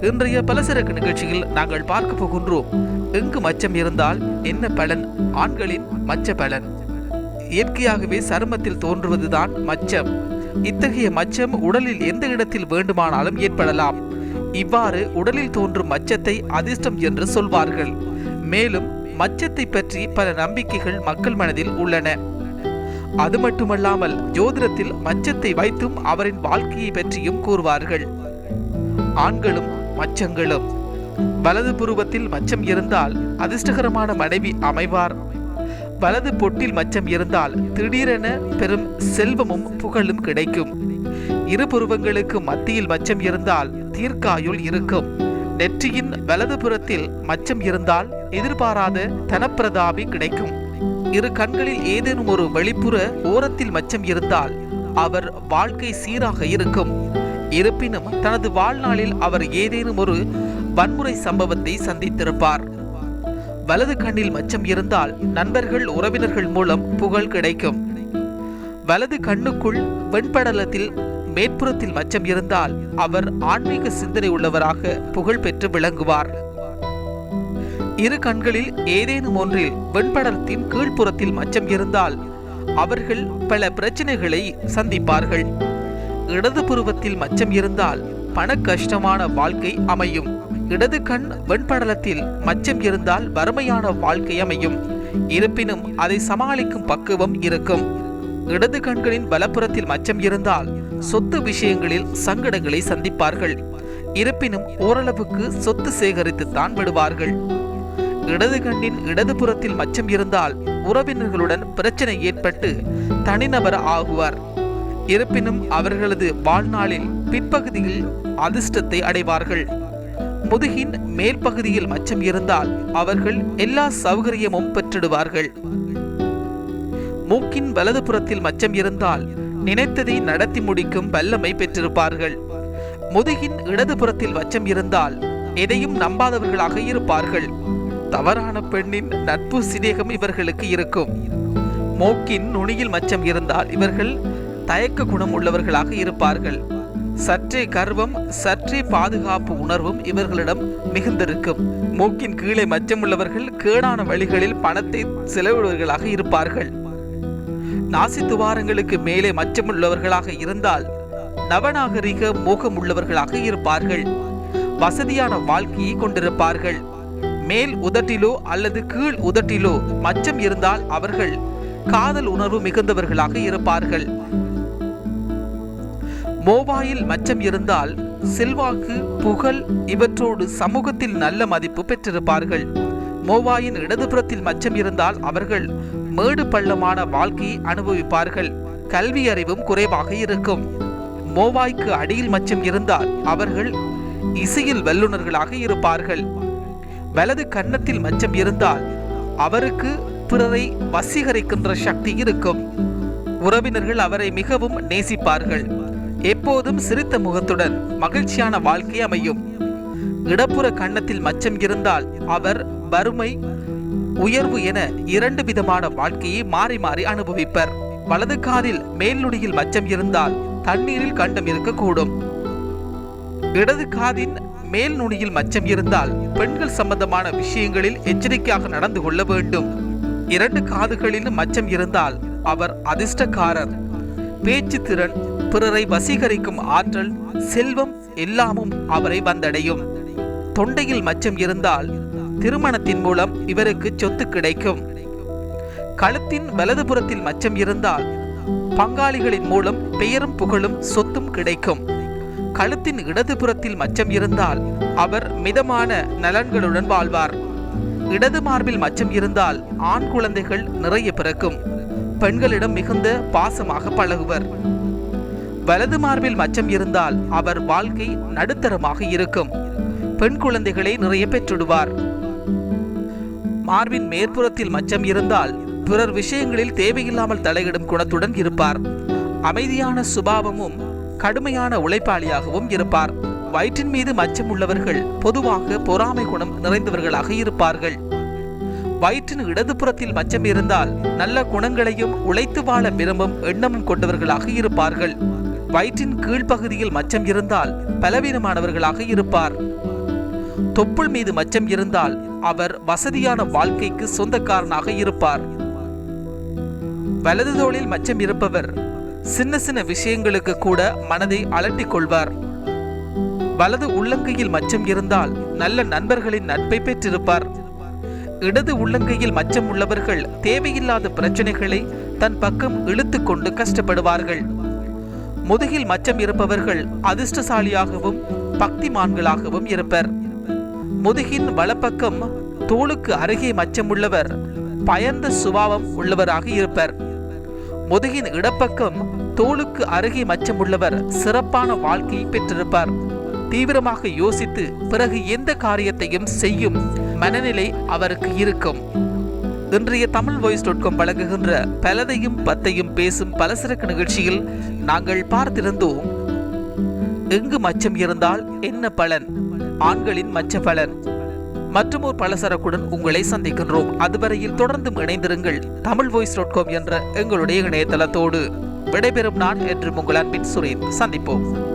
இன்றைய பலசரக்கு நிகழ்ச்சியில் நாங்கள் பார்க்க போகின்றோம். எங்கு மச்சம் இருந்தால் என்ன பலன்? ஆண்களின் மச்ச பலன். இயற்கையாகவே சருமத்தில் தோன்றுவதுதான் மச்சம். இத்தகைய மச்சம் உடலில் எந்த இடத்தில் வேண்டுமானாலும் ஏற்படலாம். இவ்வாறு உடலில் தோன்றும் மச்சத்தை அதிர்ஷ்டம் என்று சொல்வார்கள். மேலும் மச்சத்தை பற்றி பல நம்பிக்கைகள் மக்கள் மனதில் உள்ளன. அது மட்டுமல்லாமல் ஜோதிடத்தில் மச்சத்தை வைத்தும் அவரின் வாழ்க்கையை பற்றியும் கூறுவார்கள். ஆண்களும் மச்சங்களும். வலது புருவத்தில் மச்சம் இருந்தால் அதிர்ஷ்டகரமான மனைவி அமைவார். வலது பொட்டில் மச்சம் இருந்தால் திடீரென பெரும் செல்வமும் புகழும் கிடைக்கும். இரு புருவங்களுக்கு மத்தியில் மச்சம் இருந்தால் தீர்க்காயுள் இருக்கும். நெற்றியின் வலது புறத்தில் மச்சம் இருந்தால் எதிர்பாராத தனப்பிரதாபி கிடைக்கும். இரு கண்களில் ஏதேனும் ஒரு வெளிப்புற ஓரத்தில் மச்சம் இருந்தால் அவர் வாழ்க்கை சீராக இருக்கும். இருப்பினும் தனது வாழ்நாளில் அவர் ஏதேனும் ஒரு வன்முறை சம்பவத்தை சந்தித்திருப்பார். வலது கண்ணில் மச்சம் இருந்தால் நண்பர்கள் உறவினர்கள் மூலம் புகழ் கிடைக்கும். வலது கண்ணுக்குள் வெண்படலத்தில் மேற்புறத்தில் மச்சம் இருந்தால் அவர் ஆன்மீக சிந்தனை உள்ளவராக புகழ் பெற்று விளங்குவார். இரு கண்களில் ஏதேனும் ஒன்றில் வெண்படலத்தின் கீழ்ப்புறத்தில் மச்சம் இருந்தால் அவர்கள் பல பிரச்சனைகளை சந்திப்பார்கள். இடது புருவத்தில் மச்சம் இருந்தால் பண கஷ்டமான வாழ்க்கை அமையும். இடது கண் வெண்படலத்தில் மச்சம் இருந்தால் வறுமையான வாழ்க்கை அமையும். இருப்பினும் அதை சமாளிக்கும் பக்குவம் இருக்கும். இடது கண்களின் வலப்புறத்தில் மச்சம் இருந்தால் சொத்து விஷயங்களில் சங்கடங்களை சந்திப்பார்கள். இருப்பினும் ஓரளவுக்கு சொத்து சேகரித்து தான் விடுவார்கள். இடது கண்ணின் இடது புறத்தில் மச்சம் இருந்தால் உறவினர்களுடன் பிரச்சனை ஏற்பட்டு தனிநபர் ஆகுவார். இருப்பினும் அவர்களது வாழ்நாளில் பிற்பகுதியில் அதிர்ஷ்டத்தை அடைவார்கள். முதுகின் மேற்பகுதியில் மச்சம் இருந்தால் அவர்கள் எல்லா சௌகரியமும் பெற்றிடுவார்கள். மூக்கின் வலது புறத்தில் மச்சம் இருந்தால் நினைத்ததை நடத்தி முடிக்கும் வல்லமை பெற்றிருப்பார்கள். முதுகின் இடது புறத்தில் மச்சம் இருந்தால் எதையும் நம்பாதவர்களாக இருப்பார்கள். தவறான பெண்ணின் நட்பு சிநேகம் இவர்களுக்கு இருக்கும். மூக்கின் நுனியில் மச்சம் இருந்தால் இவர்கள் தயக்க குணம் உள்ளவர்களாக இருப்பார்கள். சற்றே கர்வம் சற்றே பாதுகாப்பு உணர்வும் இவர்களிடம் மிகுந்திருக்கும். மூக்கின் கீழே மச்சம் உள்ளவர்கள் கேடான வழிகளில் பணத்தை செலவிடுவர்களாக இருப்பார்கள். நாசி துவாரங்களுக்கு மேலே மச்சமுள்ளவர்களாக இருந்தால் நவநாகரிக மோகம் உள்ளவர்களாக இருப்பார்கள். வசதியான வாழ்க்கையை கொண்டிருப்பார்கள். மேல் உதட்டிலோ அல்லது கீழ் உதட்டிலோ மச்சம் இருந்தால் அவர்கள் காதல் உணர்வு மிகுந்தவர்களாக இருப்பார்கள். மோபாயில் மச்சம் இருந்தால் செல்வாக்கு புகழ் இவற்றோடு சமூகத்தில் நல்ல மதிப்பு பெற்றிருப்பார்கள். மோவாயின் இடதுபுறத்தில் மச்சம் இருந்தால் அவர்கள் மேடு பள்ளமான வாழ்க்கையை அனுபவிப்பார்கள். கல்வி அறிவும் குறைவாக இருக்கும். மோவாய்க்கு அடியில் மச்சம் இருந்தால் அவர்கள் இசையில் வல்லுநர்களாக இருப்பார்கள். வலது கன்னத்தில் மச்சம் இருந்தால் அவருக்கு பிறரை வசீகரிக்கின்ற சக்தி இருக்கும். உறவினர்கள் அவரை மிகவும் நேசிப்பார்கள். எப்போதும் சிரித்த முகத்துடன் மகிழ்ச்சியான வாழ்க்கை அமையும். இடப்புற கன்னத்தில் மச்சம் இருந்தால் அவர் வறுமை உயர்வு என இரண்டு விதமான வாழ்க்கையை மாறி மாறி அனுபவிப்பர். வலது காதில் மேல்நுடியில் மச்சம் இருந்தால் தண்ணீரில் கண்டம் இருக்கக்கூடும். இடது காதின் மேல் நுனியில் மச்சம் இருந்தால் பெண்கள் சம்பந்தமான விஷயங்களில் எச்சரிக்கையாக நடந்து கொள்ள வேண்டும். இரண்டு காதுகளிலும் மச்சம் இருந்தால் அவர் அதிர்ஷ்டக்காரர். பேச்சு திறன் பிறரை வசீகரிக்கும் ஆற்றல் செல்வம் எல்லாமும் அவரை வந்தடையும். தொண்டையில் மச்சம் இருந்தால் திருமணத்தின் மூலம் இவருக்கு சொத்து கிடைக்கும். கழுத்தின் வலதுபுறத்தில் மச்சம் இருந்தால் பங்காளிகளின் மூலம் பெயரும் புகழும் சொத்தும் கிடைக்கும். கழுத்தின் இடதுபுறத்தில் மச்சம் இருந்தால் அவர் மிதமான நலன்களுடன் வாழ்வார். இடது மார்பில் மச்சம் இருந்தால் ஆண் குழந்தைகள் நிறைய பிறக்கும். பெண்களிடம் மிகுந்த பாசமாக பழகுவர். வலது மார்பில் மச்சம் இருந்தால் அவர் வாழ்க்கை நடுத்தரமாக இருக்கும். பெண் குழந்தைகளை நிறைய பெற்றுடுவார். மார்பின் மேற்புறத்தில் மச்சம் இருந்தால் பிறர் விஷயங்களில் தேவையில்லாமல் தலையிடும் குணத்துடன் இருப்பார். அமைதியான சுபாவமும் கடுமையான உழைப்பாளியாகவும் இருப்பார். வயிற்றின் மீது மச்சம் உள்ளவர்கள் பொதுவாக பொறாமை குணம் நிறைந்தவர்களாக இருப்பார்கள். வயிற்றின் இடதுபுறத்தில் மச்சம் இருந்தால் நல்ல குணங்களையும் உழைத்து வாழ விரும்பும் எண்ணமும் கொண்டவர்களாக இருப்பார்கள். வயிற்றின் கீழ்ப்பகுதியில் மச்சம் இருந்தால் பலவீனமானவர்களாக இருப்பார். தொப்புள் மீது மச்சம் இருந்தால் அவர் வசதியான வாழ்க்கைக்கு சொந்தக்காரனாக இருப்பார். வலது தோளில் மச்சம் இருப்பவர் சின்ன சின்ன விஷயங்களுக்கு கூட மனதை அலட்டிக் கொள்வார். வலது உள்ளங்கையில் மச்சம் இருந்தால் நல்ல நண்பர்களின் நட்பை பெற்றிருப்பார். இடது உள்ளங்கையில் மச்சம் உள்ளவர்கள் தேவையில்லாத பிரச்சனைகளை தன் பக்கம் இழுத்து கொண்டு கஷ்டப்படுவார்கள். முதுகில் மச்சம் இருப்பவர்கள் அதிர்ஷ்டசாலியாகவும் பக்திமான்களாகவும் இருப்பர். முதுகின் வலப்பக்கம் தோளுக்கு அருகே மச்சமுள்ளவர் பயந்த சுபாவம் உள்ளவராக இருப்பர். முதுகின் இடப்பக்கம் தோளுக்கு அருகே மச்சமுள்ளவர் சிறப்பான வாழ்க்கையை பெற்றிருப்பார். தீவிரமாக யோசித்து பிறகு எந்த காரியத்தையும் செய்யும் மனநிலை அவருக்கு இருக்கும். இன்றைய தமிழ் வாய்ஸ் டாட் காம் வழங்குகின்ற பலதையும் பத்தையும் பேசும் பலசரக்கு நிகழ்ச்சியில் நாங்கள் பார்த்திருந்தோம். எங்கு மச்சம் இருந்தால் என்ன பலன்? ஆண்களின் மச்ச பலன். மற்றும் ஒரு பலசரக்குடன் உங்களை சந்திக்கின்றோம். அதுவரையில் தொடர்ந்து இணைந்திருங்கள் தமிழ் வாய்ஸ் டாட் காம் என்ற எங்களுடைய இணையதளத்தோடு. விடைபெறும் நான் என்று உங்கள் அன்பின் சுரேன் சந்திப்போம்.